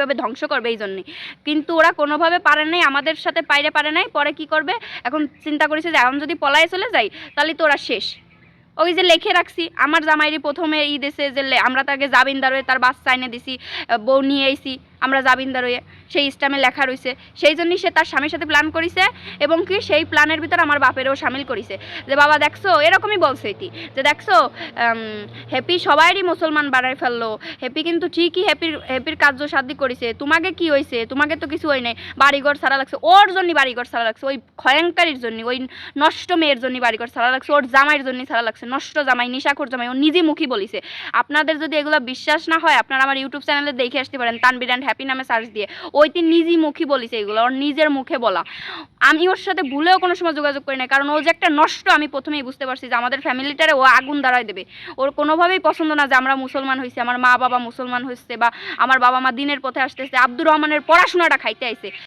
কীভাবে ধ্বংস করবে এই জন্যে। কিন্তু ওরা কোনোভাবে পারে নাই, আমাদের সাথে পাইরে পারে নাই, পরে কি করবে? এখন চিন্তা করেছে যে, এখন যদি পলায় চলে যাই, তাহলে তো ওরা শেষ। ওই যে লেখে রাখছি, আমার জামাইরি প্রথমে ই দেশে যে আমরা তাকে জাবিনদার হয়ে তার বাস এনে দিছি বউ নিয়ে আইছি। আমরা জাবিনদার হয়ে সেই ইস্টামে লেখা রয়েছে। সেই জন্যই সে তার স্বামীর সাথে প্ল্যান করেছে এবং কি সেই প্ল্যানের ভিতর আমার বাপেরও সামিল করেছে। যে বাবা দেখছ, এরকমই বলছে এটি। যে দেখছ হ্যাপি সবাইরই মুসলমান বানাই ফেলল। হ্যাপি কিন্তু ঠিকই হ্যাপির হ্যাপির কার্য সাধ্য করেছে। তোমাকে কি হয়েছে? তোমাকে তো কিছু হয় নাই। বাড়িঘর সারা লাগছে। ওর জন্য বাড়িঘর সারা লাগছে। ওই ভয়ঙ্কারীর জন্য ওই নষ্ট মেয়ের জন্য বাড়িঘর সারা লাগছে। ওর জামাইয়ের জন্য সারা লাগছে। নষ্ট জামাই, নিশাখর জামাই, ও নিজে মুখী বলিছে। আপনাদের যদি এগুলো বিশ্বাস না হয়, আপনারা আমার ইউটিউব চ্যানেলে দেখে আসতে পারেন। তানবির অ্যান্ড হ্যাপি নামে সার্চ দিয়ে। ওই তিন নিজেই মুখী বলিছে এগুলো, ওর নিজের মুখে বলা। আমি ওর সাথে ভুলেও কোনো সময় যোগাযোগ করি না কারণ ও যে একটা নষ্ট, আমি প্রথমেই বুঝতে পারছি যে আমাদের ফ্যামিলিটারে ও আগুন দাঁড়ায় দেবে। ওর কোনোভাবেই পছন্দ না যে আমরা মুসলমান হয়েছি আমার মা বাবা মুসলমান হয়েছে বা আমার বাবা মা দিনের পথে আসতেছে, আব্দুর রহমানের পড়াশোনাটা খাইতে আইছে।